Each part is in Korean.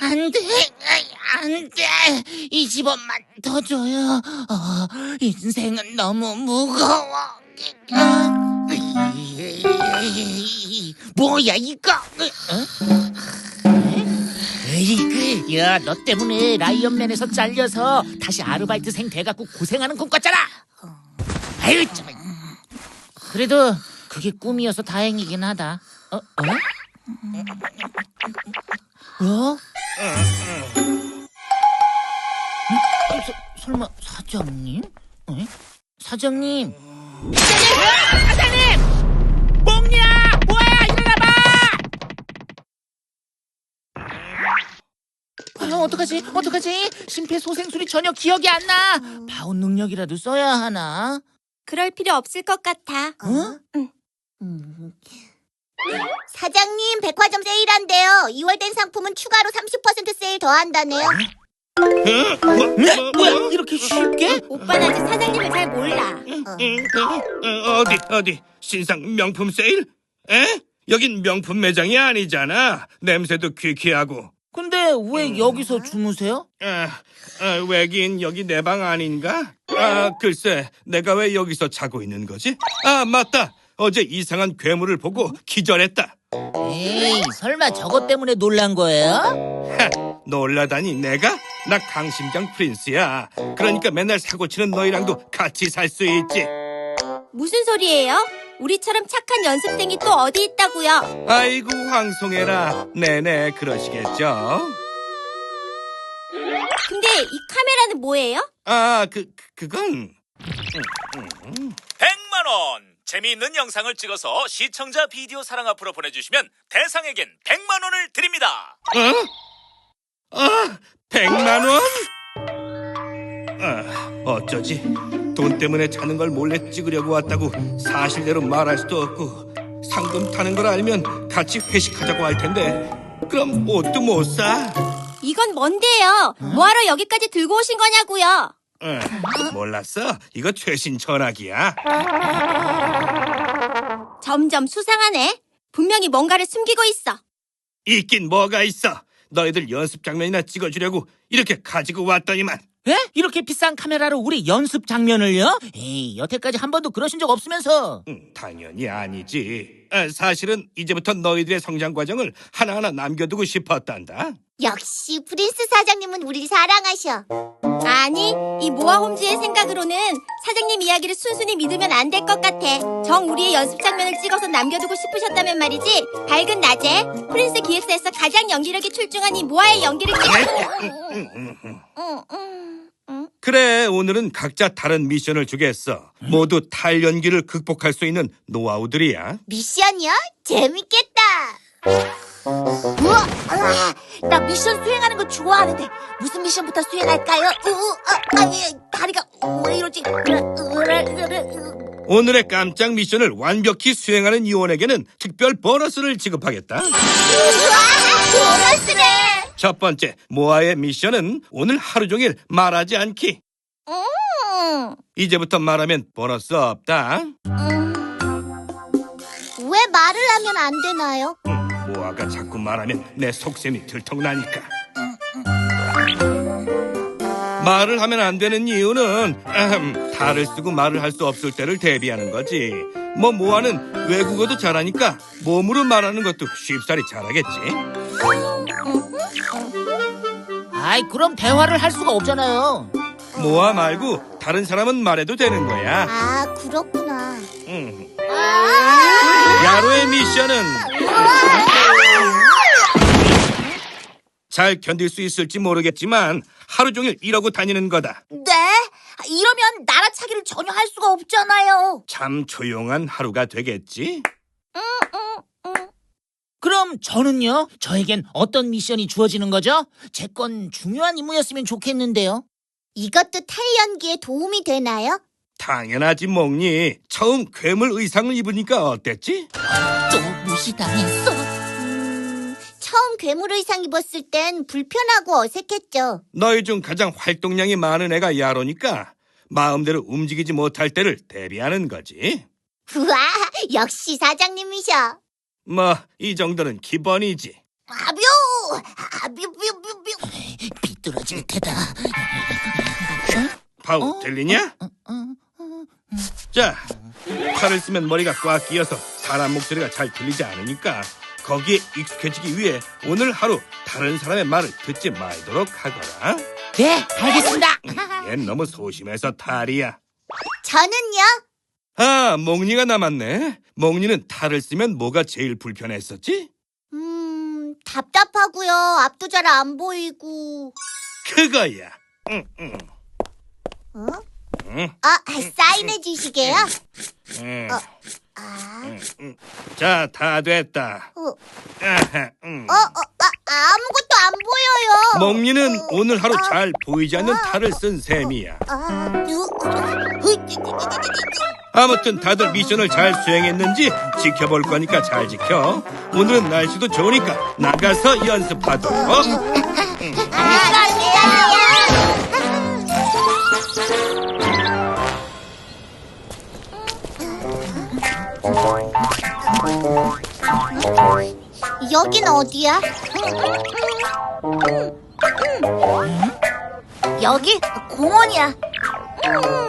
안 돼, 안 돼. 20원만 더 줘요. 어, 인생은 너무 무거워. 뭐야, 이거? 어? 야, 너 때문에 라이언맨에서 잘려서 다시 아르바이트생 돼갖고 고생하는 꿈 꿨잖아. 아유, 참. 그래도 그게 꿈이어서 다행이긴 하다. 어? 어? 어? 음, 서, 설마 사장님? 에? 사장님? 사장님! 사장님! 몽니야! 뭐야! 일어나봐! 아, 어떡하지? 어떡하지? 심폐소생술이 전혀 기억이 안 나. 바운 능력이라도 써야 하나? 그럴 필요 없을 것 같아. 어? 음. 사장님, 백화점 세일한대요. 2월 된 상품은 추가로 30% 세일 더한다네요. 네? 뭐야? 이렇게 쉽게? 오빠는 아직 사장님을 잘 몰라. 어, 어디 어디 신상 명품 세일? 에? 여긴 명품 매장이 아니잖아. 냄새도 귀쾌하고. 근데 왜 여기서 주무세요? 아, 아, 왜긴 여기 내 방 아닌가? 아, 글쎄, 내가 왜 여기서 자고 있는 거지? 아, 맞다. 어제 이상한 괴물을 보고 기절했다. 에이, 설마 저것 때문에 놀란 거예요? 하, 놀라다니 내가? 나 강심장 프린스야. 그러니까 맨날 사고치는 너희랑도 같이 살 수 있지. 무슨 소리예요? 우리처럼 착한 연습생이 또 어디 있다고요? 아이고 황송해라. 네네 그러시겠죠. 근데 이 카메라는 뭐예요? 아, 그 그건 100만 원! 재미있는 영상을 찍어서 시청자 비디오 사랑 앞으로 보내주시면 대상에겐 100만 원을 드립니다. 어? 아, 백만 원? 아, 어쩌지? 돈 때문에 자는 걸 몰래 찍으려고 왔다고 사실대로 말할 수도 없고 상금 타는 걸 알면 같이 회식하자고 할 텐데 그럼 옷도 못 사? 이건 뭔데요? 뭐하러 여기까지 들고 오신 거냐고요? 어, 몰랐어? 이거 최신 전화기야. 점점 수상하네. 분명히 뭔가를 숨기고 있어. 있긴 뭐가 있어? 너희들 연습 장면이나 찍어주려고 이렇게 가지고 왔더니만. 에? 이렇게 비싼 카메라로 우리 연습 장면을요? 에이, 여태까지 한 번도 그러신 적 없으면서. 음, 당연히 아니지. 아, 사실은 이제부터 너희들의 성장 과정을 하나하나 남겨두고 싶었단다. 역시 프린스 사장님은 우리를 사랑하셔. 아니, 이 모아홈즈의 생각으로는 사장님 이야기를 순순히 믿으면 안 될 것 같아. 정 우리의 연습 장면을 찍어서 남겨두고 싶으셨다면 말이지. 밝은 낮에 프린스 기획사에서 가장 연기력이 출중한 이 모아의 연기를 찍어. 그래, 오늘은 각자 다른 미션을 주겠어. 모두 탈연기를 극복할 수 있는 노하우들이야. 미션이요? 재밌겠다. 우와, 우와, 나 미션 수행하는 거 좋아하는데 무슨 미션부터 수행할까요? 우, 우, 아, 아니, 다리가 왜 이러지? 오늘의 깜짝 미션을 완벽히 수행하는 이원에게는 특별 보너스를 지급하겠다. 우와, 보너스네. 첫 번째, 모아의 미션은 오늘 하루 종일 말하지 않기. 음, 이제부터 말하면 보너스 없다. 음. 왜 말을 하면 안 되나요? 음, 모아가 자꾸 말하면 내 속셈이 들통나니까. 말을 하면 안 되는 이유는 아흠, 달을 쓰고 말을 할 수 없을 때를 대비하는 거지. 뭐 모아는 외국어도 잘하니까 몸으로 말하는 것도 쉽사리 잘하겠지. 아이, 그럼 대화를 할 수가 없잖아요. 모아 말고 다른 사람은 말해도 되는 거야. 아, 그렇구나. 음. 아, 야로의 미션은 잘 견딜 수 있을지 모르겠지만 하루 종일 이러고 다니는 거다. 네? 이러면 날아차기를 전혀 할 수가 없잖아요. 참 조용한 하루가 되겠지. 그럼 저는요? 저에겐 어떤 미션이 주어지는 거죠? 제 건 중요한 임무였으면 좋겠는데요. 이것도 탈연기에 도움이 되나요? 당연하지 몽니. 처음 괴물 의상을 입으니까 어땠지? 또 무시당했어. 음, 처음 괴물 의상 입었을 땐 불편하고 어색했죠. 너희 중 가장 활동량이 많은 애가 야로니까 마음대로 움직이지 못할 때를 대비하는 거지. 우와, 역시 사장님이셔. 뭐 이 정도는 기본이지. 아뷰! 뮤뮤뮤뮤. 삐 뚤어질 테다. 파우 들리냐? 자, 칼을 쓰면 머리가 꽉 끼어서 사람 목소리가 잘 들리지 않으니까 거기에 익숙해지기 위해 오늘 하루 다른 사람의 말을 듣지 말도록 하거라. 네, 알겠습니다. 얜 너무 소심해서 탈이야. 저는요. 아, 몽니가 남았네. 몽니는 탈을 쓰면 뭐가 제일 불편했었지? 음, 답답하고요. 앞도 잘 안 보이고. 그거야. 응, 응, 어? 응, 아, 사인해 주시게요? 응, 아, 응, 응. 자, 다 됐다. 어, 아하, 응. 어, 어, 아, 아무것도 안 보여요. 몽니는 오늘 하루 아, 잘 보이지 않는 아, 탈을 쓴 셈이야. 아, 으, 으, 으, 아무튼 다들 미션을 잘 수행했는지 지켜볼 거니까 잘 지켜. 오늘은 날씨도 좋으니까 나가서 연습하도록. 여긴 어디야? 여기 공원이야.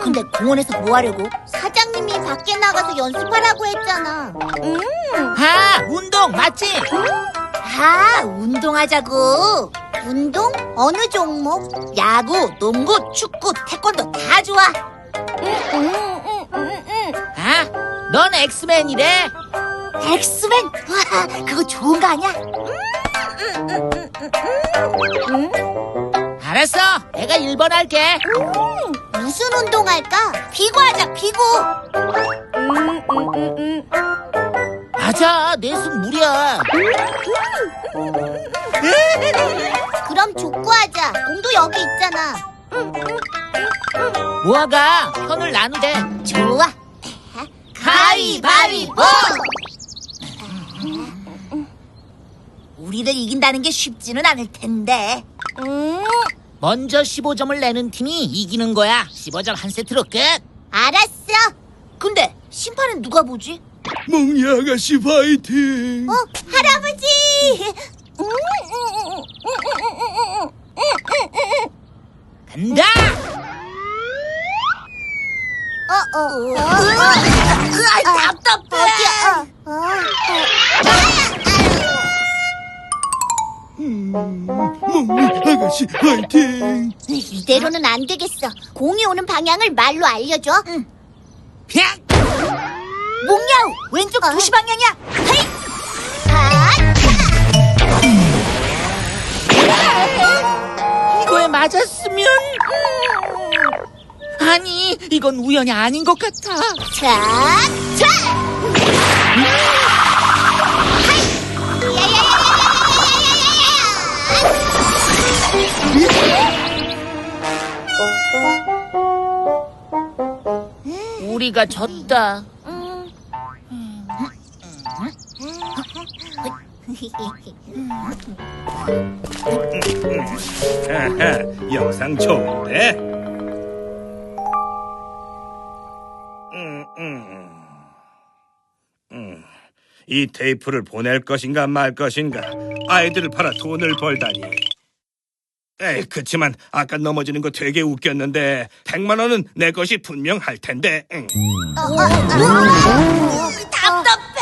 근데 공원에서 뭐 하려고? 사장님이 밖에 나가서 연습하라고 했잖아. 아, 운동 맞지? 아, 운동하자고. 운동? 어느 종목? 야구, 농구, 축구, 태권도 다 좋아. 아, 넌 엑스맨이래. 엑스맨? 와, 그거 좋은 거 아니야? 알았어, 내가 1번 할게. 무슨 운동할까? 피구하자, 피구. 맞아, 내숨 무리야. 그럼 족구하자. 공도 여기 있잖아. 모아가 편을 나누대. 좋아. 가위바위보! 우리를 이긴다는 게 쉽지는 않을 텐데. 먼저 15점을 내는 팀이 이기는 거야. 15점 한 세트로 끝. 알았어. 근데 심판은 누가 보지? 몽니 아가씨 파이팅! 어, 할아버지. 간다! 어, 어, 어. 으아, 답답해. 어, 몽니 아가씨 파이팅! 이대로는 안 되겠어. 공이 오는 방향을 말로 알려줘. 응. 펴! 몽야우 왼쪽 두시 방향이야. 헤이. 아, 이거에 맞았으면. 아니, 이건 우연이 아닌 것 같아. 자, 자. 우리가 졌다. 영상 좋은데? 음, 음. 음, 이 테이프를 보낼 것인가 말 것인가 아이들을 팔아 돈을 벌다니 에이, 그치만 아까 넘어지는 거 되게 웃겼는데 100만 원은 내 것이 분명할 텐데 응. 답답해.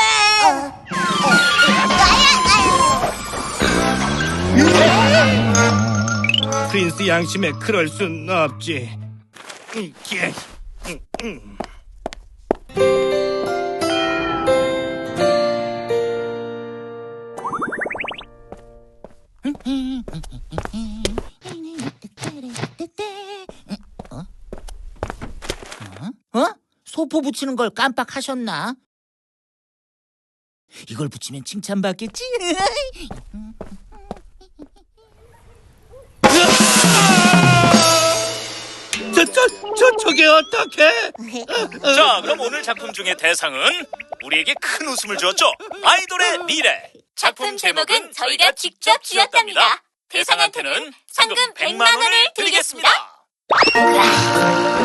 프린스 양심에 그럴 순 없지 이게 음, 음. 소포 붙이는 걸 깜빡하셨나? 이걸 붙이면 칭찬받겠지? 저, 저, 저, 저게 어떡해 자, 그럼 오늘 작품 중에 대상은 우리에게 큰 웃음을 주었죠. 아이돌의 미래. 작품 제목은 저희가 직접 지었답니다. 대상한테는 상금 100만 원을 드리겠습니다.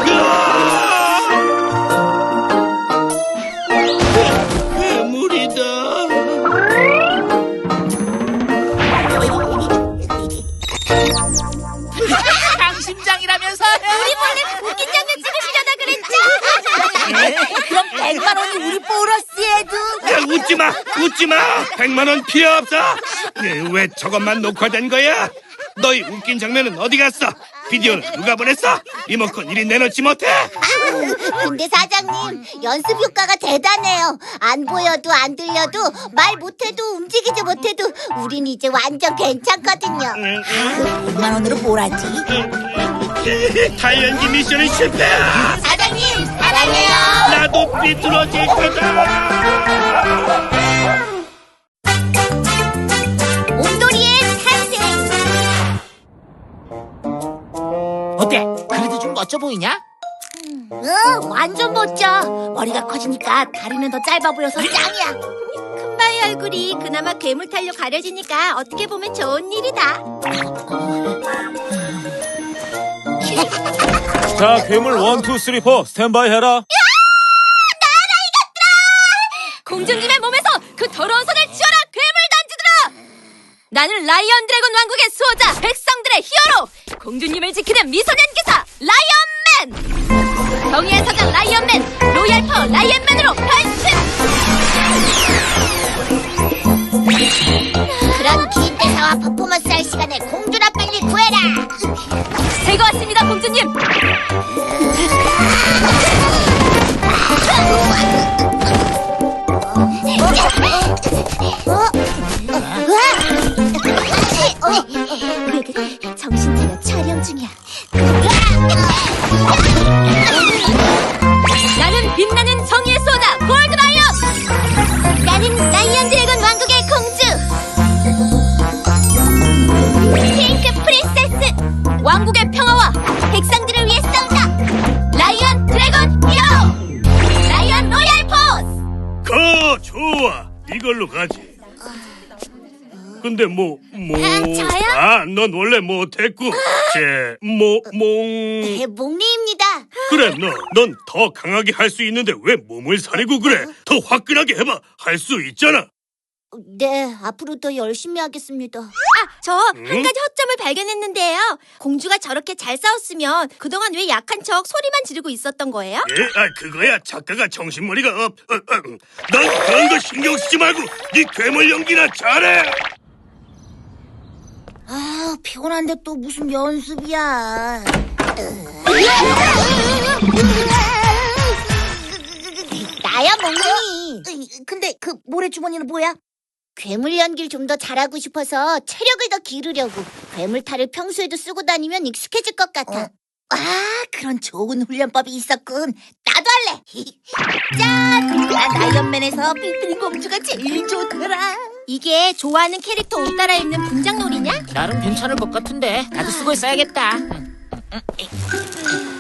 괴물 당심장이라면서 우리 몰래 웃긴 장면 찍으시려다 그랬죠? 네. 그럼 백만 원이 우리 보너스에도 야, 웃지 마! 웃지 마! 백만 원 필요 없어! 왜 저것만 녹화된 거야? 너희 웃긴 장면은 어디 갔어? 비디오는 누가 보냈어? 리모컨 이리 내놓지 못해? 근데 사장님, 연습 효과가 대단해요. 안 보여도 안 들려도 말 못해도 움직이지 못해도 우린 이제 완전 괜찮거든요. 100만 원으로 뭘 하지? 탈연기 미션은 실패야. 사장님, 사랑해요. 나도 삐뚤어질 거다. 그래도 좀 멋져 보이냐? 응, 완전 멋져. 머리가 커지니까 다리는 더 짧아 보여서 짱이야. 큰바위 얼굴이 그나마 괴물 탈로 가려지니까 어떻게 보면 좋은 일이다. 자, 괴물 1, 2, 3, 4 스탠바이 해라. 공주님의 몸에서 그 더러운 손을 치워라 괴물 단지들아! 나는 라이언 드래곤 왕국의 수호자 백성들의 히어로! 공주님을 지키는 미소년 기사 라이언맨! 정의의 사장 라이언맨 로얄 파워 라이언맨으로 변신! 그런 긴 대사와 퍼포먼스 할 시간에 공주나 빨리 구해라. 제가 왔습니다 공주님 이걸로 가지. 근데 뭐, 뭐. 아, 저요? 아, 넌 원래 못했고. 제, 뭐, 몽. 대목리입니다. 그래, 너. 넌 더 강하게 할 수 있는데 왜 몸을 사리고 그래? 더 화끈하게 해봐. 할 수 있잖아. 네, 앞으로 더 열심히 하겠습니다. 저한 응? 가지 허점을 발견했는데요 공주가 저렇게 잘 싸웠으면 그동안 왜 약한 척 소리만 지르고 있었던 거예요? 예, 아, 그거야. 작가가 정신머리가 없. 어, 어, 음. 넌 그런 거 신경 쓰지 말고 네 괴물 연기나 잘해. 아, 피곤한데 또 무슨 연습이야. 나야 멍멍이. 근데 그 모래주머니는 뭐야? 괴물 연기를 좀 더 잘하고 싶어서 체력을 더 기르려고 괴물탈을 평소에도 쓰고 다니면 익숙해질 것 같아. 아, 그런 좋은 훈련법이 있었군. 나도 할래. 짠! 난 라이언맨에서 삐삐리 공주가 제일 좋더라. 이게 좋아하는 캐릭터 옷 따라 입는 분장놀이냐? 나름 괜찮을 것 같은데 나도 쓰고 있어야겠다.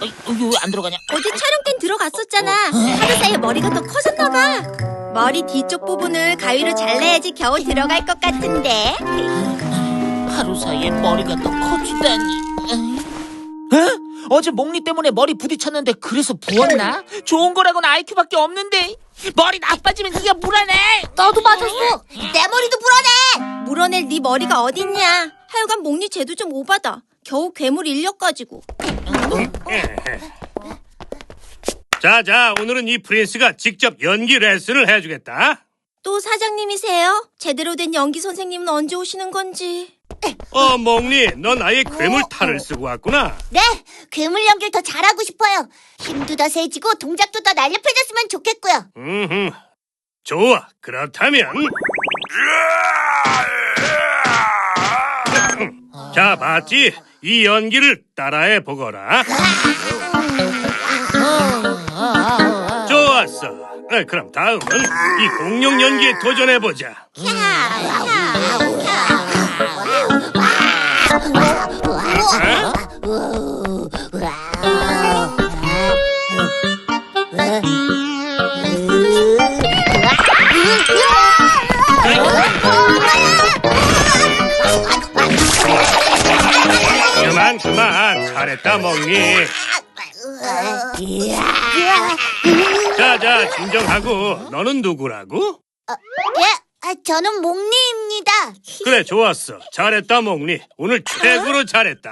왜 안 들어가냐? 어제 촬영 땐 들어갔었잖아. 하루 사이에 머리가 더 커졌나 봐. 머리 뒤쪽 부분을 가위로 잘라야지 겨우 들어갈 것 같은데. 하루 사이에 머리가 더 커지다니. 에? 어제 목리 때문에 머리 부딪혔는데 그래서 부었나? 좋은 거라고는 IQ밖에 없는데 머리 나빠지면 네가 불안해. 너도 맞았어. 내 머리도 불어내. 물어낼 네 머리가 어딨냐? 하여간 목니 쟤도 좀 오바다. 겨우 괴물 인력 가지고. 자, 자, 오늘은 이 프린스가 직접 연기 레슨을 해주겠다. 또 사장님이세요? 제대로 된 연기 선생님은 언제 오시는 건지. 어, 몽니, 넌 아예 괴물 탈을 쓰고 왔구나. 네, 괴물 연기를 더 잘하고 싶어요. 힘도 더 세지고 동작도 더 날렵해졌으면 좋겠고요. 음, 좋아. 그렇다면. 자, 봤지? 이 연기를 따라해 보거라. 좋았어. 에, 그럼 다음은 이 공룡 연기에 도전해 보자. 그 그만. 잘했다, 멍니. 자, 자, 진정하고. 너는 누구라고? 예, 아, 저는 몽니입니다. 그래 좋았어. 잘했다 몽니. 오늘 최고로 잘했다.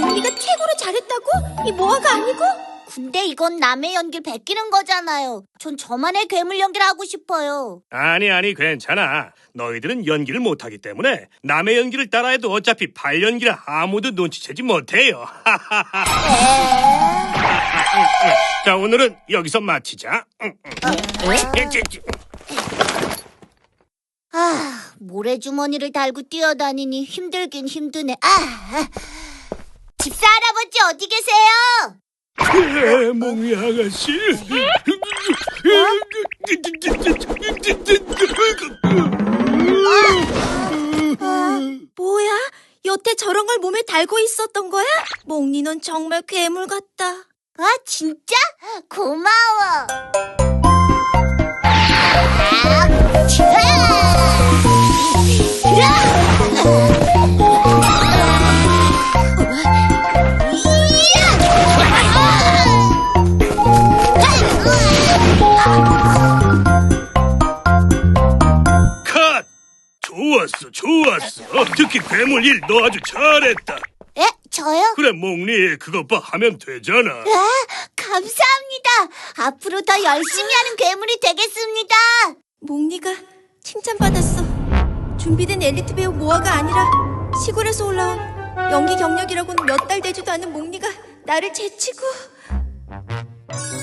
몽니가 최고로 잘했다고? 이 모아가 아니고? 근데 이건 남의 연기를 베끼는 거잖아요. 전 저만의 괴물 연기를 하고 싶어요. 아니 아니 괜찮아. 너희들은 연기를 못하기 때문에 남의 연기를 따라해도 어차피 발 연기라 아무도 눈치채지 못해요. 자 오늘은 여기서 마치자. 아, 모래주머니를 달고 뛰어다니니 힘들긴 힘드네. 아, 집사 할아버지 어디 계세요? 예, 몽이 아가씨. 뭐야? 여태 저런 걸 몸에 달고 있었던 거야? 몽니 는 정말 괴물 같다. 아, 진짜? 고마워. 좋았어, 좋았어. 특히 괴물 일 너 아주 잘했다. 에? 저요? 그래, 몽리, 그것 봐 하면 되잖아. 아, 감사합니다. 앞으로 더 열심히 하는 괴물이 되겠습니다. 몽니가 칭찬받았어. 준비된 엘리트 배우 모아가 아니라 시골에서 올라온 연기 경력이라고는 몇 달 되지도 않은 몽니가 나를 제치고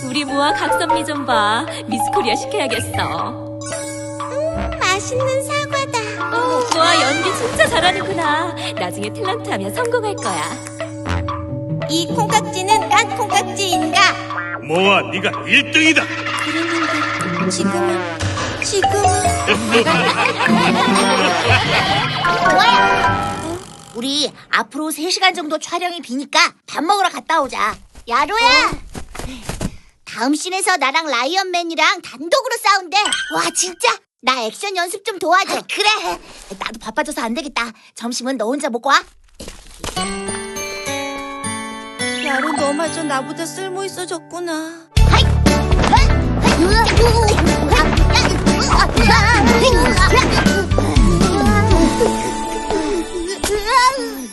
우리 모아 각선미 좀 봐. 미스 코리아 시켜야겠어. 맛있는 사과 다. 어, 모아 연기 진짜 잘하는구나. 나중에 탤런트 하면 성공할 거야. 이 콩깍지는 난 콩깍지인가? 모아, 네가 1등이다. 그랬는데 지금은 지금은 우리 앞으로 3시간 정도 촬영이 비니까 밥 먹으러 갔다 오자. 야로야! 다음 씬에서 나랑 라이언맨이랑 단독으로 싸운대. 와, 진짜? 나 액션 연습 좀 도와줘. 그래. 나도 바빠져서 안 되겠다. 점심은 너 혼자 먹고 와. 야로 너마저 나보다 쓸모 있어졌구나.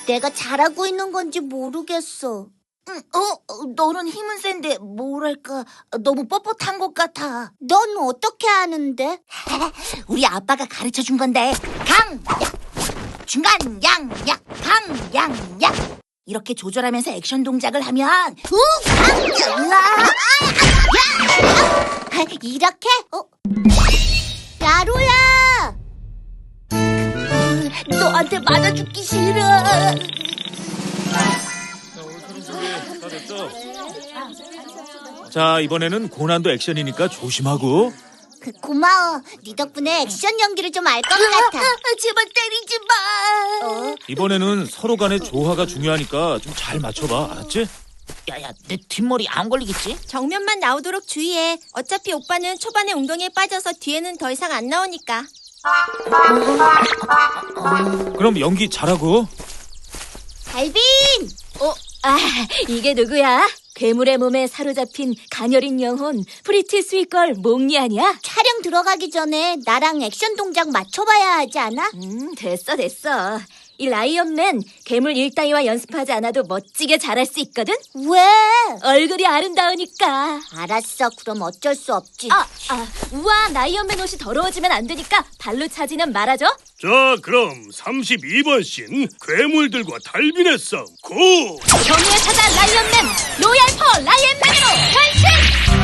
내가 잘하고 있는 건지 모르겠어. 응, 어, 어, 너는 힘은 센데 뭐랄까 너무 뻣뻣한 것 같아. 넌 어떻게 하는데? 우리 아빠가 가르쳐 준 건데 강, 야, 중간, 양, 야, 강, 양, 야. 이렇게 조절하면서 액션 동작을 하면 우, 강, 야, 야, 야. 이렇게? 어? 야로야! 너한테 맞아 죽기 싫어. 자, 이번에는 고난도 액션이니까 조심하고. 그, 고마워. 네 덕분에 액션 연기를 좀 알 것 같아. 제발 때리지 마. 어? 이번에는 서로 간의 조화가 중요하니까 좀 잘 맞춰봐. 알았지? 야야 내 뒷머리 안 걸리겠지? 정면만 나오도록 주의해. 어차피 오빠는 초반에 웅덩이에 빠져서 뒤에는 더 이상 안 나오니까. 그럼 연기 잘하고. 달빈! 어, 아, 이게 누구야? 괴물의 몸에 사로잡힌 가녀린 영혼, 프리티 스윗걸 몽니 아니야? 촬영 들어가기 전에 나랑 액션 동작 맞춰봐야 하지 않아? 음, 됐어, 됐어. 이 라이언맨 괴물 일따위와 연습하지 않아도 멋지게 잘할 수 있거든? 왜? 얼굴이 아름다우니까. 알았어. 그럼 어쩔 수 없지. 아, 아, 우와, 라이언맨 옷이 더러워지면 안 되니까 발로 차지는 말아줘. 자, 그럼 32번 씬 괴물들과 달빈의 싸움 고! 정의의 사자 라이언맨, 로얄 퍼 라이언맨으로 변신!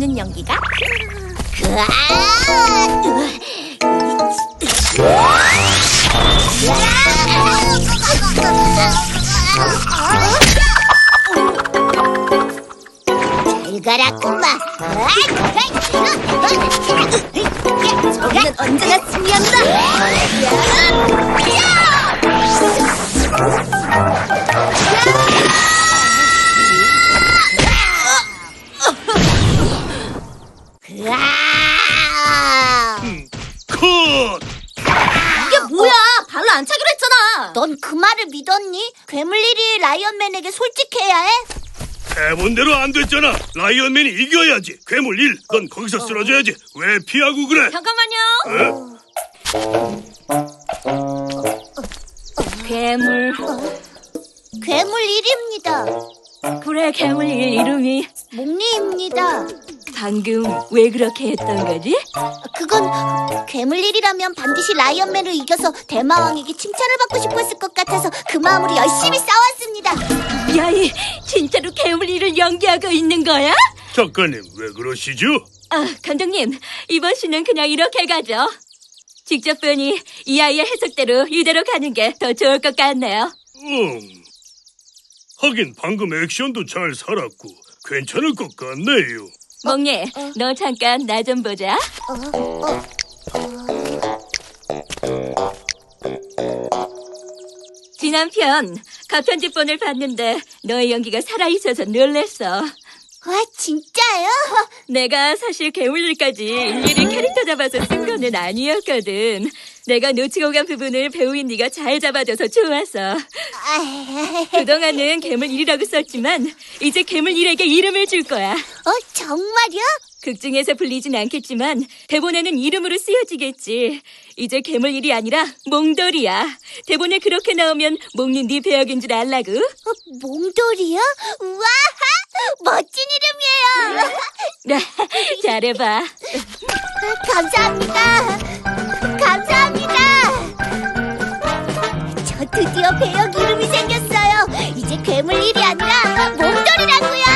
있는 연기가? 잘 가라 꼬마. 언제나 승리한다. 믿었니? 괴물일이 라이언맨에게 솔직해야 해? 대본대로 안 됐잖아. 라이언맨이 이겨야지. 괴물 1, 넌 거기서 쓰러져야지. 왜 피하고 그래? 잠깐만요. 괴물. 괴물 1입니다. 그래, 괴물 일 이름이 목리입니다. 방금 왜 그렇게 했던 거지? 그건 괴물 1이라면 반드시 라이언맨을 이겨서 대마왕에게 칭찬을 받고 싶었을 것 같아서 그 마음으로 열심히 싸웠습니다. 야이, 진짜로 괴물 일을 연기하고 있는 거야? 작가님, 왜 그러시죠? 아, 감독님, 이번 시는 그냥 이렇게 가죠. 직접 보니 이 아이의 해석대로 이대로 가는 게 더 좋을 것 같네요. 음. 하긴 방금 액션도 잘 살았고 괜찮을 것 같네요. 멍예, 너 잠깐 나 좀 보자. 지난 편 가편집본을 봤는데 너의 연기가 살아있어서 놀랬어. 와, 진짜요? 내가 사실 괴물일까지 일일이 캐릭터 잡아서 쓴 거는 아니었거든. 내가 놓치고 간 부분을 배우인 네가 잘 잡아줘서 좋았어. 아, 그동안은 괴물 일이라고 썼지만 이제 괴물 일에게 이름을 줄 거야. 어, 정말요? 극 중에서 불리진 않겠지만 대본에는 이름으로 쓰여지겠지. 이제 괴물 일이 아니라 몽돌이야. 대본에 그렇게 나오면 목린 네 배역인 줄 알라고. 어, 몽돌이요? 우와, 멋진 이름이에요. 네. 잘해봐. 감사합니다. 감사합니다. 저 드디어 배역 이름이 생겼어요. 이제 괴물 일이 아니라 몸돌이라고요.